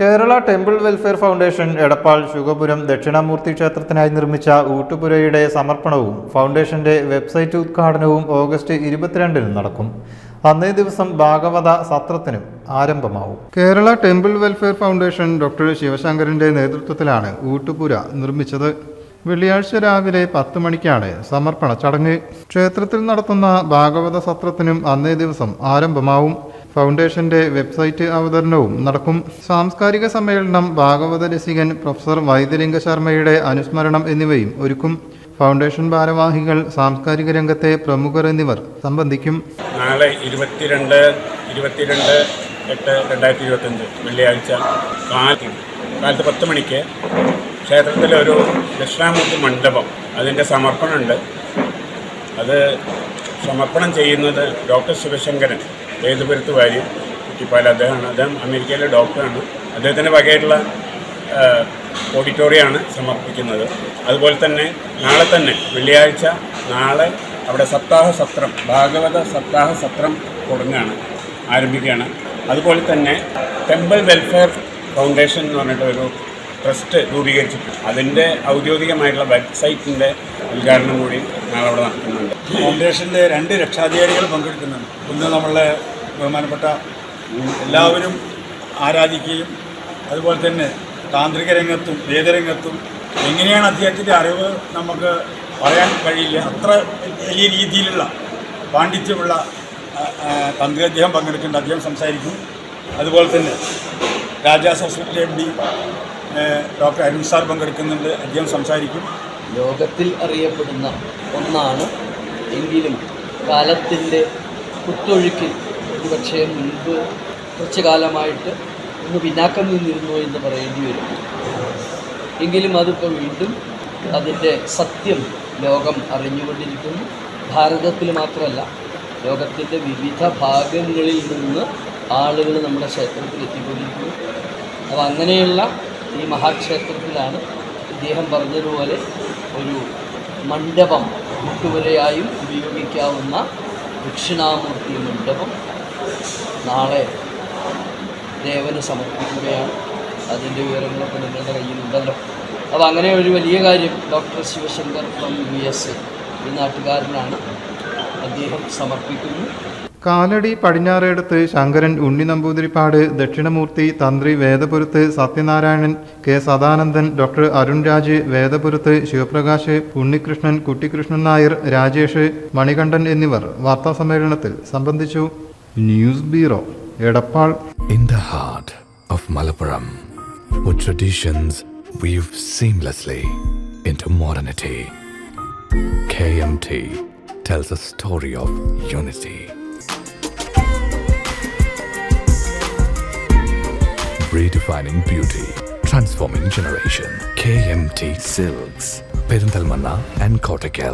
Kerala temple welfare foundation Edappal Shukapuram Dakshinamurthy ക്ഷേത്രത്തിനായി നിർമ്മിച്ച ഊട്ടുപുരയുടെ സമർപ്പണവും ഫൗണ്ടേഷന്റെ വെബ്സൈറ്റ് ഉദ്ഘാടനവും ഓഗസ്റ്റ് ഇരുപത്തിരണ്ടിന് നടക്കും. അന്നേ ദിവസം ഭാഗവത സത്രത്തിനും ആരംഭമാവും. Kerala temple welfare foundation doctor ശിവശങ്കറിന്റെ നേതൃത്വത്തിലാണ് ഊട്ടുപുര നിർമ്മിച്ചത്. വെള്ളിയാഴ്ച രാവിലെ പത്ത് മണിക്കാണ് സമർപ്പണ ചടങ്ങ്. ക്ഷേത്രത്തിൽ നടത്തുന്ന ഭാഗവത സത്രത്തിനും അന്നേ ദിവസം ആരംഭമാവും. ഫൗണ്ടേഷന്റെ വെബ്സൈറ്റ് അവതരണവും നടക്കും. സാംസ്കാരിക സമ്മേളനം ഭാഗവത രസികൻ പ്രൊഫസർ വൈദ്യലിംഗ ശർമ്മയുടെ അനുസ്മരണം എന്നിവയും ഒരുക്കും. ഫൗണ്ടേഷൻ ഭാരവാഹികൾ സാംസ്കാരിക രംഗത്തെ പ്രമുഖർ എന്നിവർ സംബന്ധിക്കും. നാളെ ഇരുപത്തിരണ്ട് ഇരുപത്തിരണ്ട് എട്ട് രണ്ടായിരത്തി ഇരുപത്തഞ്ച് വെള്ളിയാഴ്ച കാലത്ത് കാലത്ത് പത്ത് മണിക്ക് ക്ഷേത്രത്തിലെ ഒരു ദക്ഷിണാമൂർത്തി മണ്ഡപം അതിന്റെ സമർപ്പണമുണ്ട്. അത് സമർപ്പണം ചെയ്യുന്നത് ഡോക്ടർ ശിവശങ്കരൻ. വേദപുരത്ത് വാരി കുറ്റിപ്പാല അദ്ദേഹമാണ്. അദ്ദേഹം അമേരിക്കയിലെ ഡോക്ടറാണ്. അദ്ദേഹത്തിന്റെ വകയായിട്ടുള്ള ഓഡിറ്റോറിയമാണ് സമർപ്പിക്കുന്നത്. അതുപോലെ തന്നെ നാളെ തന്നെ വെള്ളിയാഴ്ച നാളെ അവിടെ സപ്താഹ സത്രം ഭാഗവത സപ്താഹ സത്രം തുടങ്ങുകയാണ് ആരംഭിക്കുകയാണ്. അതുപോലെ തന്നെ ടെമ്പിൾ വെൽഫെയർ ഫൗണ്ടേഷൻ എന്ന് പറഞ്ഞിട്ട് ഒരു ട്രസ്റ്റ് രൂപീകരിച്ചിട്ടുണ്ട്. അതിന്റെ ഔദ്യോഗികമായിട്ടുള്ള വെബ്സൈറ്റിന്റെ ഉദ്ഘാടനം കൂടി നാളെ അവിടെ നടത്തുന്നുണ്ട് ഫൗണ്ടേഷന്റെ രണ്ട് രക്ഷാധികാരികൾ പങ്കെടുക്കുന്നുണ്ട്. ഒന്ന് നമ്മളെ ബഹുമാനപ്പെട്ട എല്ലാവരും ആരാധിക്കുകയും അതുപോലെ തന്നെ താന്ത്രിക രംഗത്തും വേദരംഗത്തും എങ്ങനെയാണ് അദ്ദേഹത്തിന്റെ അറിവ് നമുക്ക് പറയാൻ കഴിയില്ല. അത്ര വലിയ രീതിയിലുള്ള പാണ്ഡിത്യമുള്ള തന്ത്രി അദ്ദേഹം പങ്കെടുക്കുന്നുണ്ട്. അദ്ദേഹം സംസാരിക്കും. അതുപോലെ തന്നെ Rajas hospital M D doctor Arun sir പങ്കെടുക്കുന്നുണ്ട്. അദ്ദേഹം സംസാരിക്കും. ലോകത്തിൽ അറിയപ്പെടുന്ന ഒന്നാണ് എങ്കിലും കാലത്തിന്റെ കുത്തൊഴുക്കിൽ ഒരുപക്ഷെ മുൻപ് കുറച്ച് കാലമായിട്ട് ഒന്ന് പിന്നാക്കം നിന്നിരുന്നു എന്ന് പറയേണ്ടി വരും. എങ്കിലും അതിപ്പോൾ വീണ്ടും അതിന്റെ സത്യം ലോകം അറിഞ്ഞുകൊണ്ടിരിക്കുന്നു. ഭാരതത്തിൽ മാത്രമല്ല ലോകത്തിന്റെ വിവിധ ഭാഗങ്ങളിൽ നിന്ന് ആളുകൾ നമ്മുടെ ക്ഷേത്രത്തിൽ എത്തിക്കൊണ്ടിരിക്കുന്നു. അപ്പോൾ അങ്ങനെയുള്ള ഈ മഹാക്ഷേത്രത്തിലാണ് ഇദ്ദേഹം പറഞ്ഞതുപോലെ ഒരു മണ്ഡപം മുട്ടുവലയായും ഉപയോഗിക്കാവുന്ന ദക്ഷിണാമൂർത്തി മണ്ഡപം. നാളെ ദേവന് സമർപ്പിക്കുകയാണ്. അതിന്റെ വിവരങ്ങളൊക്കെ നിങ്ങളുടെ കയ്യിലുണ്ടല്ലോ. അപ്പോൾ അങ്ങനെ ഒരു വലിയ കാര്യം doctor Shivashankar from U S A ഈ നാട്ടുകാരനാണ് അദ്ദേഹം സമർപ്പിക്കുന്നു. കാലടി പടിഞ്ഞാറേടത്ത് ശങ്കരൻ ഉണ്ണി നമ്പൂതിരിപ്പാട് ദക്ഷിണമൂർത്തി തന്ത്രി വേദപുരത്ത് സത്യനാരായണൻ കെ സദാനന്ദൻ ഡോക്ടർ അരുൺ രാജ് വേദപുരത്ത് ശിവപ്രകാശ് ഉണ്ണികൃഷ്ണൻ കുട്ടികൃഷ്ണൻ നായർ രാജേഷ് മണികണ്ഠൻ എന്നിവർ വാർത്താസമ്മേളനത്തിൽ സംബന്ധിച്ചു. News bureau Edappal In the heart of Malappuram, where traditions weave seamlessly into modernity, KMT tells a story of unity. Redefining beauty, transforming generation. KMT Silks, Perindalmanna and Kottakkal.